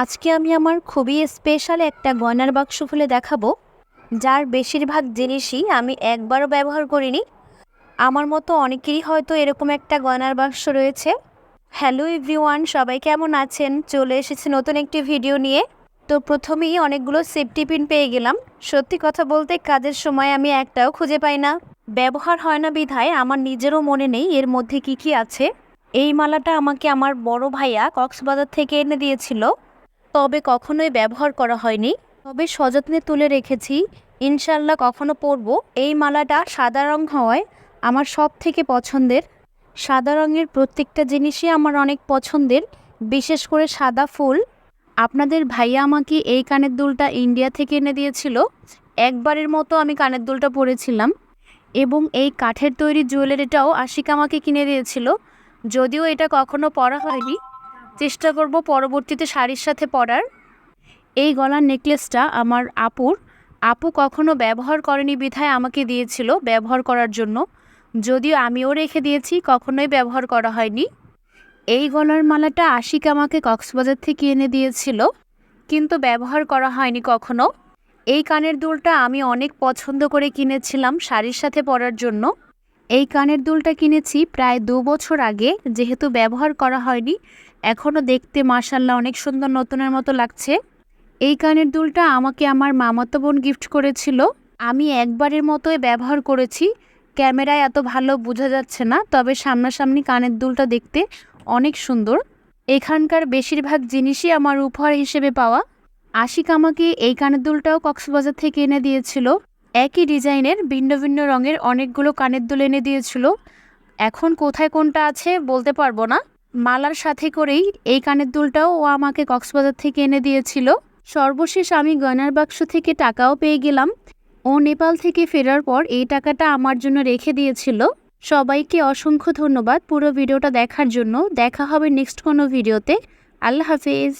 আজকে আমি আমার খুবই স্পেশাল একটা গয়নার বাক্স খুলে দেখাবো। যার বেশিরভাগ জিনিসই আমি একবারও ব্যবহার করিনি। আমার মতো অনেকেরই হয়তো এরকম একটা গয়নার বাক্স রয়েছে। হ্যালো এভরিওয়ান সবাই কেমন আছেন? চলে এসেছে নতুন একটি ভিডিও নিয়ে। তো প্রথমেই অনেকগুলো সেফটি পিন পেয়ে গেলাম। সত্যি কথা বলতে কাজের সময় আমি একটাও খুঁজে পাই না। ব্যবহার হয় না বিধায় আমার নিজেরও মনে নেই এর মধ্যে কি কি আছে। এই মালাটা আমাকে আমার বড় ভাইয়া কক্সবাজার থেকে এনে দিয়েছিল। তবে কখনোই ব্যবহার করা হয়নি। তবে সযত্নে তুলে রেখেছি। ইনশাল্লাহ কখনো পরবো। এই মালাটা সাদা রং হওয়ায় আমার সব থেকে পছন্দের। সাদা রঙের প্রত্যেকটা জিনিসই আমার অনেক পছন্দের, বিশেষ করে সাদা ফুল। আপনাদের ভাইয়া আমাকে এই কানের দুলটা ইন্ডিয়া থেকে এনে দিয়েছিল। একবারের মতো আমি কানের দুলটা পরেছিলাম। এবং এই কাঠের তৈরি জুয়েলারিটাও আশিক আমাকে কিনে দিয়েছিল। যদিও এটা কখনো পরা হয়নি। চেষ্টা করব পরবর্তীতে শাড়ির সাথে পরার। এই গলার নেকলেসটা আমার আপুর। আপু কখনো ব্যবহার করেনি বিধায় আমাকে দিয়েছিল ব্যবহার করার জন্য। যদিও আমিও রেখে দিয়েছি, কখনোই ব্যবহার করা হয়নি। এই গলার মালাটা আশিক আমাকে কক্সবাজার থেকে এনে দিয়েছিল, কিন্তু ব্যবহার করা হয়নি কখনো। এই কানের দুলটা আমি অনেক পছন্দ করে কিনেছিলাম শাড়ির সাথে পরার জন্য। এই কানের দুলটা কিনেছি প্রায় দু বছর আগে, যেহেতু ব্যবহার করা হয়নি। এখনও দেখতে মাসাল্লাহ অনেক সুন্দর নতুনের মতো লাগছে। এই কানের দুলটা আমাকে আমার মামাতো বোন গিফট করেছিল। আমি একবারের মতোই ব্যবহার করেছি। ক্যামেরায় এত ভালো বোঝা যাচ্ছে না, তবে সামনাসামনি কানের দুলটা দেখতে অনেক সুন্দর। এখানকার বেশিরভাগ জিনিসই আমার উপহার হিসেবে পাওয়া। আশিক আমাকে এই কানের দুলটাও কক্সবাজার থেকে এনে দিয়েছিল। একই ডিজাইনের ভিন্ন ভিন্ন রঙের অনেকগুলো কানের দুল এনে দিয়েছিল। এখন কোথায় কোনটা আছে বলতে পারব না। মালার সাথে করেই এই কানের দুলটাও ও আমাকে কক্সবাজার থেকে এনে দিয়েছিল। সর্বশেষ আমি গয়নার বাক্স থেকে টাকাও পেয়ে গেলাম। ও নেপাল থেকে ফেরার পর এই টাকাটা আমার জন্য রেখে দিয়েছিল। সবাইকে অসংখ্য ধন্যবাদ পুরো ভিডিওটা দেখার জন্য। দেখা হবে নেক্সট কোনো ভিডিওতে। আল্লাহ হাফেজ।